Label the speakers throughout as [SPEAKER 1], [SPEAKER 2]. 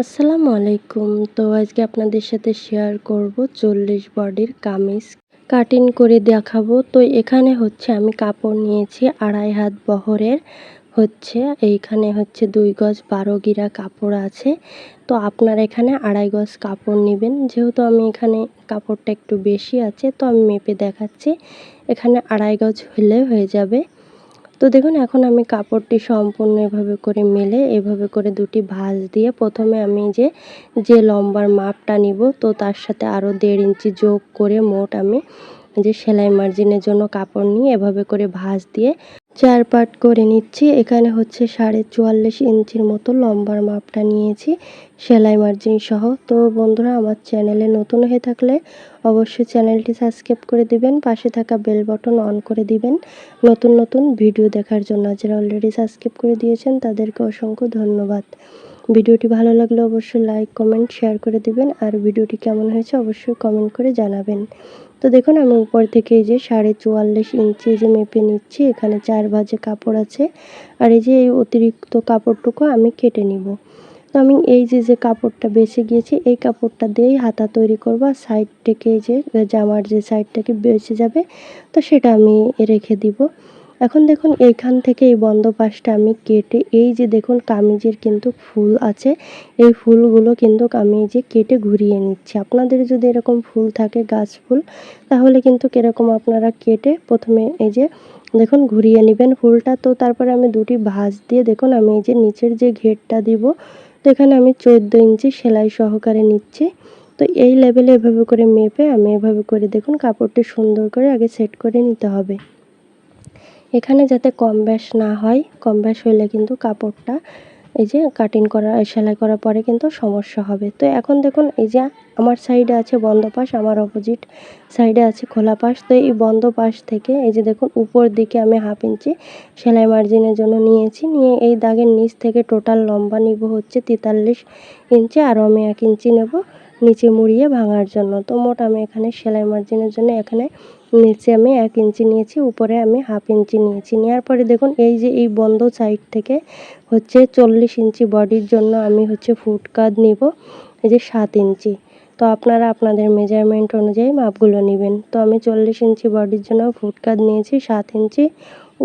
[SPEAKER 1] আসসালামু আলাইকুম। তো আজকে আপনাদের সাথে শেয়ার করব চল্লিশ বডির কামিজ। কাটিং করে দেখাবো। তো এখানে হচ্ছে আমি কাপড় নিয়েছি আড়াই হাত বহরের। হচ্ছে এইখানে হচ্ছে দুই গজ বারো গিরা কাপড় আছে। তো আপনারা এখানে আড়াই গজ কাপড় নেবেন। যেহেতু আমি এখানে কাপড়টা একটু বেশি আছে, তো আমি মেপে দেখাচ্ছি। এখানে আড়াই গজ হলে হয়ে যাবে। তো দেখুন, এখন আমি কাপড়টি সম্পূর্ণ এভাবে করে মেলে, এভাবে করে দুটি ভাঁজ দিয়ে প্রথমে আমি যে যে লম্বার মাপটা নিব, তো তার সাথে আরও দেড় ইঞ্চি যোগ করে মোট আমি যে সেলাই মার্জিনের জন্য কাপড় নিই এভাবে করে ভাঁজ দিয়ে চার পাট করে নিচ্ছি। এখানে হচ্ছে সাড়ে চুয়াল্লিশ ইঞ্চির মতো লম্বার মাপটা নিয়েছি, সেলাই মার্জিন সহ। তো বন্ধুরা, আমার চ্যানেলে নতুন হয়ে থাকলে অবশ্যই চ্যানেলটি সাবস্ক্রাইব করে দিবেন, পাশে থাকা বেল বটন অন করে দিবেন। নতুন নতুন ভিডিও দেখার জন্য যারা অলরেডি সাবস্ক্রাইব করে দিয়েছেন, তাদেরকে অসংখ্য ধন্যবাদ। ভিডিওটি ভালো লাগলে অবশ্যই লাইক কমেন্ট শেয়ার করে দিবেন। আর ভিডিওটি কেমন হয়েছে অবশ্যই কমেন্ট করে জানাবেন। তো দেখুন, আমি উপর থেকে এই যে সাড়ে চুয়াল্লিশ ইঞ্চি যে মেপে নিচ্ছি, এখানে চার ভাজে কাপড় আছে। আর এই যে এই অতিরিক্ত কাপড়টুকু আমি কেটে নিব। তো আমি এই যে যে কাপড়টা বেছে গিয়েছি, এই কাপড়টা দিয়েই হাতা তৈরি করব আর সাইড থেকে যে, জামার যে সাইডটাকে বেছে যাবে, তো সেটা আমি রেখে দিব। এখন দেখুন এইখান থেকে এই বন্ধ পাশটা আমি কেটে, এই যে দেখুন কামিজের কিন্তু ফুল আছে, এই ফুলগুলো কিন্তু আমি যে কেটে ঘুরিয়ে নিচ্ছি। আপনাদের যদি এরকম ফুল থাকে, গাছ ফুল, তাহলে কিন্তু কীরকম আপনারা কেটে প্রথমে এই যে দেখুন ঘুরিয়ে নেবেন ফুলটা। তো তারপরে আমি দুটি ভাঁজ দিয়ে দেখুন আমি এই যে নিচের যে ঘেরটা দিব, তো এখানে আমি চোদ্দ ইঞ্চি সেলাই সহকারে নিচ্ছি। তো এই লেভেলে এভাবে করে মেপে আমি এভাবে করে দেখুন কাপড়টি সুন্দর করে আগে সেট করে নিতে হবে। এখানে যাতে কম ব্যাস না হয়, কম ব্যাস হইলে কিন্তু কাপড়টা এই যে কাটিং করা, সেলাই করার পরে কিন্তু সমস্যা হবে। তো এখন দেখুন, এই যে আমার সাইডে আছে বন্ধ পাশ, আমার অপোজিট সাইডে আছে খোলা পাশ। তো এই বন্ধ পাশ থেকে এই যে দেখুন, উপর দিকে আমি হাফ ইঞ্চি সেলাই মার্জিনের জন্য নিয়েছি। নিয়ে এই দাগের নিচ থেকে টোটাল লম্বা নিব হচ্ছে তেতাল্লিশ ইঞ্চি আরও আমি এক ইঞ্চি নেব নিচে মুড়িয়ে ভাঙার জন্য। তো মোট আমি এখানে সেলাই মার্জিনের জন্য এখানে নিচে আমি এক ইঞ্চি নিয়েছি, উপরে আমি হাফ ইঞ্চি নিয়েছি। নেওয়ার পরে দেখুন, এই যে এই বন্ধ সাইড থেকে হচ্ছে চল্লিশ ইঞ্চি বডির জন্য আমি হচ্ছে ফুট কাদ নিব, এই যে সাত ইঞ্চি। তো আপনারা আপনাদের মেজারমেন্ট অনুযায়ী মাপগুলো নেবেন। তো আমি চল্লিশ ইঞ্চি বডির জন্য ফুট কাদ নিয়েছি, সাত ইঞ্চি।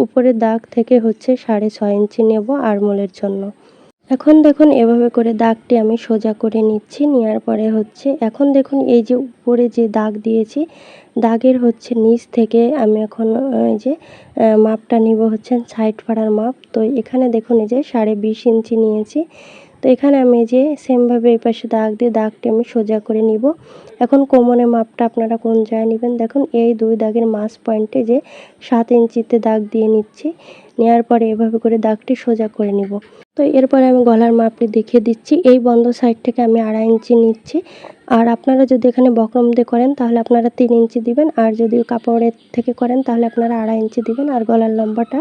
[SPEAKER 1] উপরে দাগ থেকে হচ্ছে সাড়ে ছয় ইঞ্চি নেব আরমোলের জন্য। এখন দেখুন, এভাবে করে দাগটি আমি সোজা করে নিচ্ছি। নেওয়ার পরে হচ্ছে, এখন দেখুন, এই যে উপরে যে দাগ দিয়েছি, দাগের হচ্ছে নিচ থেকে আমি এখন এই যে মাপটা নিব হচ্ছে সাইড ফাড়ার মাপ। তো এখানে দেখুন, এই যে সাড়ে বিশ ইঞ্চি নিয়েছি। তো এখানে আমি যে সেমভাবে এই পাশে দাগ দিয়ে দাগটি আমি সোজা করে নিব। এখন কোমরের মাপটা আপনারা কোন জায়গায় নেবেন? দেখুন, এই দুই দাগের মাছ পয়েন্টে যে সাত ইঞ্চিতে দাগ দিয়ে নিচ্ছি। নেওয়ার পরে এভাবে করে দাগটি সোজা করে নিব। তো এরপরে আমি গলার মাপটি দেখিয়ে দিচ্ছি। এই বন্ধ সাইড থেকে আমি আড়াই ইঞ্চি নিচ্ছি। আর আপনারা যদি এখানে বক্রম দিয়ে করেন, তাহলে আপনারা তিন ইঞ্চি দিবেন। আর যদি কাপড়ের থেকে করেন, তাহলে আপনারা আড়াই ইঞ্চি দিবেন। আর গলার লম্বাটা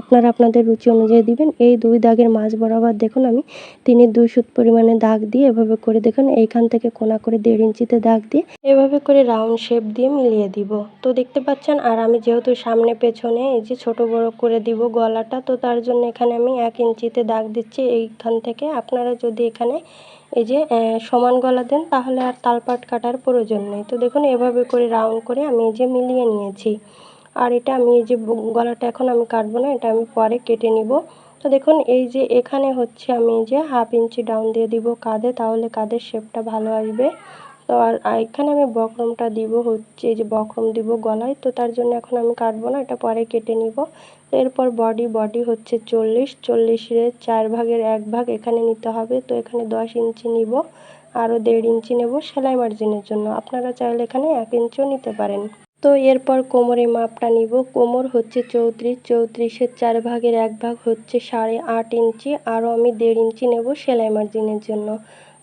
[SPEAKER 1] আপনারা আপনাদের রুচি অনুযায়ী দিবেন। এই দুই দাগের মাঝ বরাবর দেখুন আমি তিনের দুই সুত পরিমাণে দাগ দিয়ে এভাবে করে দেখুন। এইখান থেকে কোনা করে দেড় ইঞ্চিতে দাগ দিয়ে এভাবে করে রাউন্ড শেপ দিয়ে মিলিয়ে দিব। তো দেখতে পাচ্ছেন, আর আমি যেহেতু সামনে পেছনে এই যে ছোট বড় করে দিব গলাটা, তো তার জন্য এখানে আমি এক ইঞ্চিতে দাগ দিচ্ছি। এইখান থেকে আপনারা যদি এখানে এই যে সমান গলা দেন, তাহলে আর তালপাট কাটার প্রয়োজন নেই। তো দেখুন, এভাবে করে রাউন্ড করে আমি এই যে মিলিয়ে নিয়েছি। আর এটা আমি এই যে গলাটা এখন আমি কাটবো না, এটা আমি পরে কেটে নিব। তো দেখুন, এই যে এখানে হচ্ছে আমি এই যে হাফ ইঞ্চি ডাউন দিয়ে দিব কাঁধে, তাহলে কাঁধের শেপটা ভালো আসবে। তো আর এখানে আমি বক্রমটা দিব হচ্ছে যে বক্রম দিব গলায়, তো তার জন্য এখন আমি কাটবো না, এটা পরে কেটে নিব। এরপর বডি বডি হচ্ছে চল্লিশ, চল্লিশের চার ভাগের এক ভাগ এখানে নিতে হবে, তো এখানে দশ ইঞ্চি নিব, আরও দেড় ইঞ্চি নেব সেলাই মার্জিনের জন্য, আপনারা চাইলে এখানে এক ইঞ্চিও নিতে পারেন। তো এরপর কোমরে মাপটা নিব, কোমর হচ্ছে চৌত্রিশ, চৌত্রিশের চার ভাগের এক ভাগ হচ্ছে সাড়ে আট ইঞ্চি, আরও আমি দেড় ইঞ্চি নেব সেলাই মার্জিনের জন্য।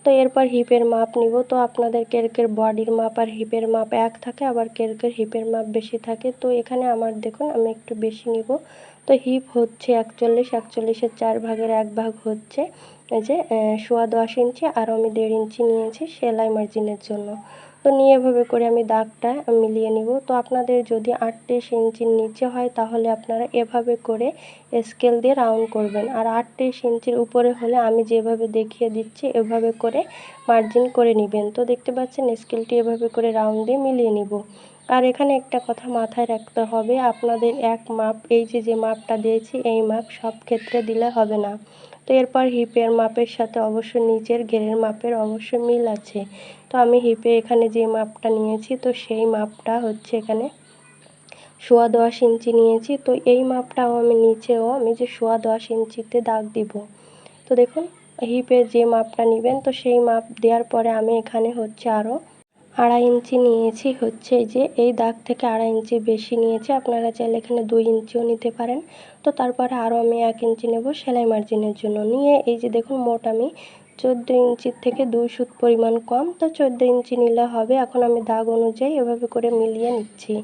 [SPEAKER 1] তো এরপর হিপের মাপ নিব। তো আপনাদের কেরকের বডির মাপ আর হিপের মাপ এক থাকে, আবার কেরকের হিপের মাপ বেশি থাকে। তো এখানে আমার দেখুন, আমি একটু বেশি নিব। তো হিপ হচ্ছে একচল্লিশ, একচল্লিশের চার ভাগের এক ভাগ হচ্ছে এই যে সোয়া দশ ইঞ্চি আর আমি দেড় ইঞ্চি নিয়েছি সেলাই মার্জিনের জন্য। তো নিয়ে এভাবে করে আমি দাগটা মিলিয়ে নিব। তো আপনাদের যদি আটত্রিশ ইঞ্চির নিচে হয়, তাহলে আপনারা এভাবে করে স্কেল দিয়ে রাউন্ড করবেন। আর আটত্রিশ ইঞ্চির উপরে হলে আমি যেভাবে দেখিয়ে দিচ্ছি, এভাবে করে মার্জিন করে নেবেন। তো দেখতে পাচ্ছেন স্কেলটি এভাবে করে রাউন্ড দিয়ে মিলিয়ে নিব। আর এখানে একটা কথা মাথায় রাখতে হবে, আপনাদের এক মাপ, এই যে যে মাপটা দিয়েছি, এই মাপ সব ক্ষেত্রে দিলে হবে না। তো এরপর হিপের মাপের সাথে অবশ্যই নিচের ঘেরের মাপের অবশ্যই মিল আছে। তো আমি হিপে এখানে যে মাপটা নিয়েছি, তো সেই মাপটা হচ্ছে এখানে সোয়া দশ ইঞ্চি নিয়েছি। তো এই মাপটাও আমি নিচেও আমি যে সোয়া দশ ইঞ্চিতে দাগ দিব। তো দেখুন, হিপে যে মাপটা নেবেন, তো সেই মাপ দেওয়ার পরে আমি এখানে হচ্ছে আরও আড়াই ইঞ্চি নিয়েছি। হচ্ছে যে এই দাগ থেকে আড়াই ইঞ্চি বেশি নিয়েছি। আপনারা চাইলে এখানে দুই ইঞ্চিও নিতে পারেন। তো তারপরে আরও আমি এক ইঞ্চি নেব সেলাই মার্জিনের জন্য। নিয়ে এই যে দেখুন, মোট আমি চোদ্দ ইঞ্চির থেকে দুই সুত পরিমাণ কম। তো চোদ্দ ইঞ্চি নিলে হবে, এখন আমি দাগ অনুযায়ী এভাবে করে মিলিয়ে নিচ্ছি।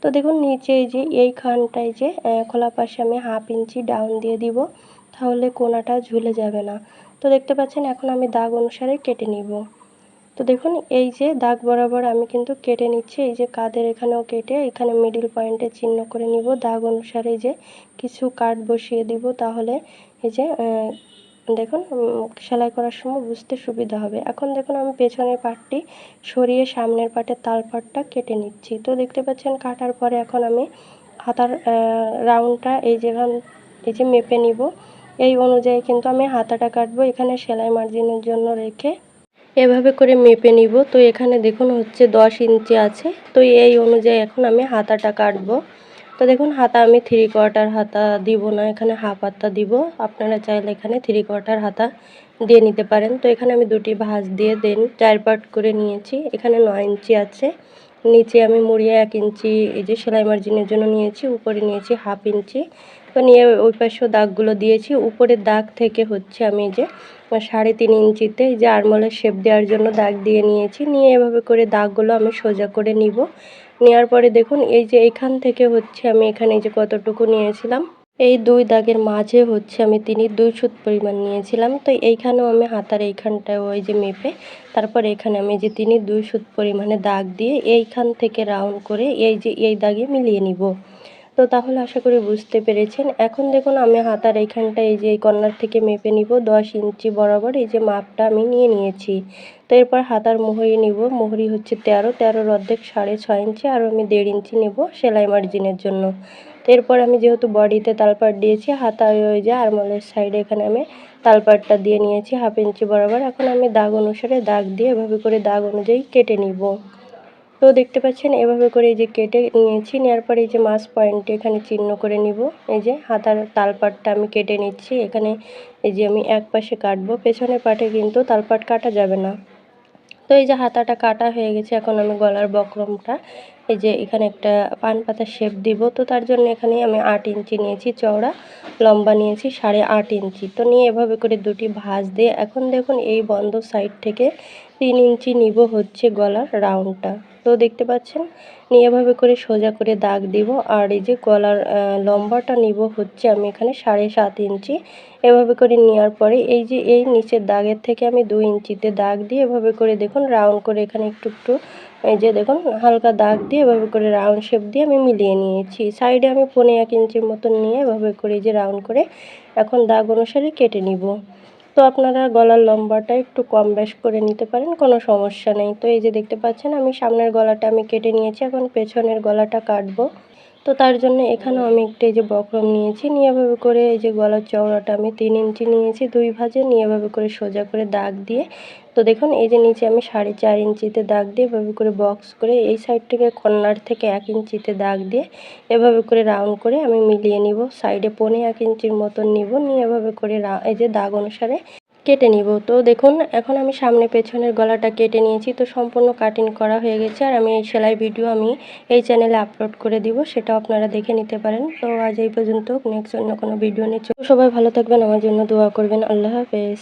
[SPEAKER 1] তো দেখুন, নিচে এই যে এইখানটায় যে খোলা পাশে আমি হাফ ইঞ্চি ডাউন দিয়ে দিব, তাহলে কোনাটা ঝুলে যাবে না। তো দেখতে পাচ্ছেন, এখন আমি দাগ অনুসারে কেটে নিব। তো দেখুন, এই যে, দাগ বরাবর আমি কিন্তু কেটে নিচ্ছি। এই যে, কাদের এখানেও কেটে, এখানে মিডিল পয়েন্টে চিহ্ন করে নিব। দাগ অনুসারে যে, কিছু কাট বসিয়ে দিব, তাহলে এই যে দেখুন সেলাই করার সময় বুঝতে সুবিধা হবে। এখন দেখুন, আমি পেছনের পাটটি সরিয়ে সামনের পাটের তাল পাটটা কেটে নিচ্ছি। তো দেখতে পাচ্ছেন, কাটার পরে এখন আমি হাতার রাউন্ডটা এই যেখান, এই যে মেপে নিব। এই অনুযায়ী কিন্তু আমি হাতাটা কাটবো এখানে সেলাই মার্জিনের জন্য রেখে। এভাবে করে মেপে নিব। তো এখানে দেখুন, হচ্ছে দশ ইঞ্চি আছে। তো এই অনুযায়ী এখন আমি হাতাটা কাটবো। তো দেখুন, হাতা আমি থ্রি কোয়ার্টার হাতা দিব না, এখানে হাফ হাতা দিব। আপনারা চাইলে এখানে থ্রি কোয়ার্টার হাতা দিয়ে নিতে পারেন। তো এখানে আমি দুটি ভাঁজ দিয়ে দেন, চার পার্ট করে নিয়েছি। এখানে নয় ইঞ্চি আছে। নিচে আমি মুড়িয়ে এক ইঞ্চি এই যে সেলাই মার্জিনের জন্য নিয়েছি, উপরে নিয়েছি হাফ ইঞ্চি। তো নিয়ে ওই পাশেও দাগগুলো দিয়েছি। উপরের দাগ থেকে হচ্ছে আমি যে সাড়ে তিন ইঞ্চিতে এই যে আরমলের শেপ দেওয়ার জন্য দাগ দিয়ে নিয়েছি। নিয়ে এভাবে করে দাগগুলো আমি সোজা করে নিব। নেওয়ার পরে দেখুন, এই যে এখান থেকে হচ্ছে আমি এখানে যে কতটুকু নিয়েছিলাম, এই দুই দাগের মাঝে হচ্ছে আমি তিনি দুই সুত পরিমাণ নিয়েছিলাম। তো এইখানেও আমি হাতার এইখানটায় ওই যে মেপে, তারপর এখানে আমি যে তিনি দুই সুত পরিমাণে দাগ দিয়ে এইখান থেকে রাউন্ড করে এই যে এই দাগে মিলিয়ে নিব। তো তাহলে আশা করি বুঝতে পেরেছেন। এখন দেখুন আমি হাতার এইখানটা এই যে এই কর্নার থেকে মেপে নিব দশ ইঞ্চি বরাবর, এই যে মাপটা আমি নিয়ে নিয়েছি। তো এরপর হাতার মোহরি নিব, মোহরি হচ্ছে তেরো, তেরোর অর্ধেক সাড়ে ছয় ইঞ্চি, আর আমি দেড় ইঞ্চি নেব সেলাই মার্জিনের জন্য। তো এরপর আমি যেহেতু বডিতে তালপাট দিয়েছি, হাতা ওই যে আরমলের সাইডে এখানে আমি তালপাটটা দিয়ে নিয়েছি হাফ ইঞ্চি বরাবর। এখন আমি দাগ অনুসারে দাগ দিয়ে এভাবে করে দাগ অনুযায়ী কেটে নিব। তো দেখতে পাচ্ছেন, এভাবে করে এই যে কেটে নিয়েছি, নেওয়ার পরে এই যে মাস পয়েন্টে এখানে চিহ্ন করে নিব। এই যে হাতার তালপাটটা আমি কেটে নিচ্ছি, এখানে এই যে আমি এক পাশে কাটবো পেছনের পাটে কিন্তু তালপাট কাটা যাবে না। তো এই যে হাতাটা কাটা হয়ে গেছে, এখন আমি গলার বক্রমটা এই যে এখানে একটা পান পাতা শেপ দিব, তো তার জন্য এখানে আমি আট ইঞ্চি নিয়েছি চওড়া, লম্বা নিয়েছি সাড়ে আট ইঞ্চি। তো নিয়ে এভাবে করে দুটি ভাঁজ দিয়ে, এখন দেখুন এই বন্ধ সাইড থেকে তিন ইঞ্চি নিব হচ্ছে গলার রাউন্ডটা তো দেখতে পাচ্ছেন? নিয়ে এভাবে করে সোজা করে দাগ দিব, আর এই যে গলার লম্বাটা নিব হচ্ছে আমি এখানে সাড়ে সাত ইঞ্চি। এভাবে করে নেওয়ার পরে এই যে এই নিচের দাগের থেকে আমি দুই ইঞ্চিতে দাগ দিয়ে এভাবে করে দেখুন রাউন্ড করে এখানে একটু একটু এই যে দেখুন, হালকা দাগ দিয়ে এভাবে করে রাউন্ড শেপ দিয়ে আমি মিলিয়ে নিয়েছি। সাইডে আমি পনে এক ইঞ্চির মতন নিয়ে এভাবে করে যে রাউন্ড করে এখন দাগ অনুসারে কেটে নিব। তো আপনারা গলার লম্বাটা একটু কম বেশ করে নিতে পারেন, কোনো সমস্যা নেই। তো এই যে দেখতে পাচ্ছেন, আমি সামনের গলাটা আমি কেটে নিয়েছি, এখন পেছনের গলাটা কাটবো। তো তার জন্য এখানেও আমি একটু এই যে বক্রম নিয়েছি, নিয়ে এভাবে করে এই যে গলার চওড়াটা আমি তিন ইঞ্চি নিয়েছি, দুই ভাজে নিয়ে এভাবে করে সোজা করে দাগ দিয়ে। তো দেখুন, এই যে নিচে আমি সাড়ে চার ইঞ্চিতে দাগ দিয়ে এভাবে করে বক্স করে এই সাইড থেকে কর্নার থেকে এক ইঞ্চিতে দাগ দিয়ে এভাবে করে রাউন্ড করে আমি মিলিয়ে নিব। সাইডে পনে এক ইঞ্চির মতন নিব, নিয়ে এভাবে করে এই যে দাগ অনুসারে কেটে নিব। তো দেখুন, এখন আমি সামনে পেছনের গলাটা কেটে নিয়েছি। তো সম্পূর্ণ কাটিং করা হয়ে গেছে। আর আমি এই সেলাই ভিডিও আমি এই চ্যানেলে আপলোড করে দিব। সেটা আপনারা দেখে নিতে পারেন। তো আজ এই পর্যন্ত নেক্সট অন্য কোনো ভিডিও নিচ্ছে সবাই ভালো থাকবেন, আমার জন্য দোয়া করবেন। আল্লাহ হাফেজ।